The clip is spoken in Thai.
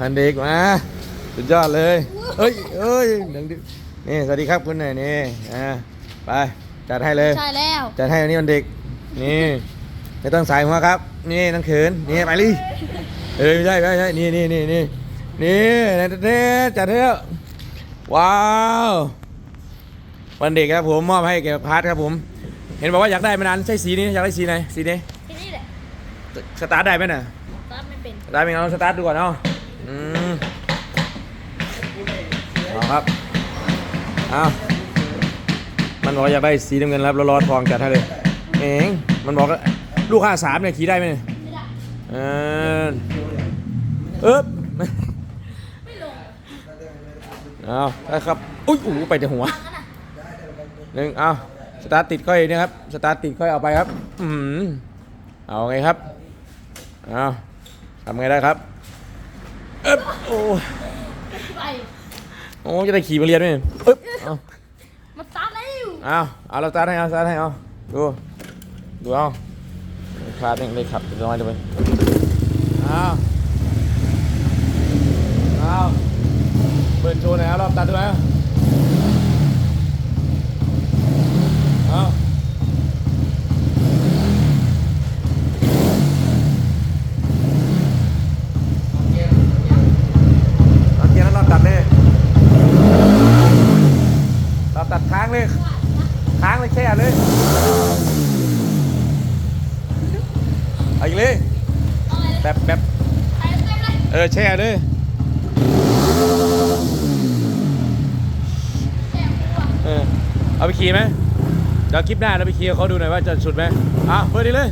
หันเด็กมาสุดยอดเลยเอ้ยเอ้ยดังดินี่สวัสดีครับคุณหน่อยนี่อ่าไปจัดให้เลยใช่แล้วจัดให้วันนี้วันเด็กนี่ไม่ต้องใส่หัวครับ นี่นังเขินนี่ไปเลยเอ้ยไม่ใช่ไม่ใช่นี่นี่นี่นี่นี่นี่จัดให้แล้วว้าววันเด็กครับผมมอบให้แก่พาร์ทครับผม เห็นบอกว่าอยากได้มานานใช่สีนี้อยากได้สีไหนสีนี้ที่นี่แหละสตาร์ทได้ไหมน่ะตอนไม่เป็นสตาร์ทเป็นไงลองสตาร์ทดูก่อนเนาะ อืมเอาครับเอามันบอกว่าอยากได้สีน้ำเงินครับแล้วล้อทองจัดให้เลย เองมันบอกว่าลูกห้าสามเนี่ยขี่ได้ไหมเนี่ยไม่ได้เออเอ๊บไม่ลงเอาได้ครับ อุ้ยอู้ไปแต่หัวฟังกันนะหนึ่งเอาสตาร์ทติดค่อยนี่ครับ สตาร์ทติดค่อยเอาไปครับ อืมเอาไงครับ เอาทำไงได้ครับ เอ๊บโอ้ไปโอ้จะได้ขี่มาเรียนไหมเอ๊บเอามันตามแล้วเอาเอาเราสตาร์ทให้เอาสตาร์ทให้เอาดูดูเอาคลาดยังได้ขับจะน้อยจะไปเอาเอาเปิดโชว์หน่อยครับรอบตัดด้วยนะเอารอบเกียร์แล้วรอบตัดเลยรอบตัดค้างเลย ค้างเลยแช่เลยเอาอีกเลยเอาอะไรแบบแบบเออแช่เลยเออเอาไปขี่ไหมเดี๋ยวคลิปหน้าเราไปขี่เขาดูหน่อยว่าจะสุดไหมอะเปิดดีเลย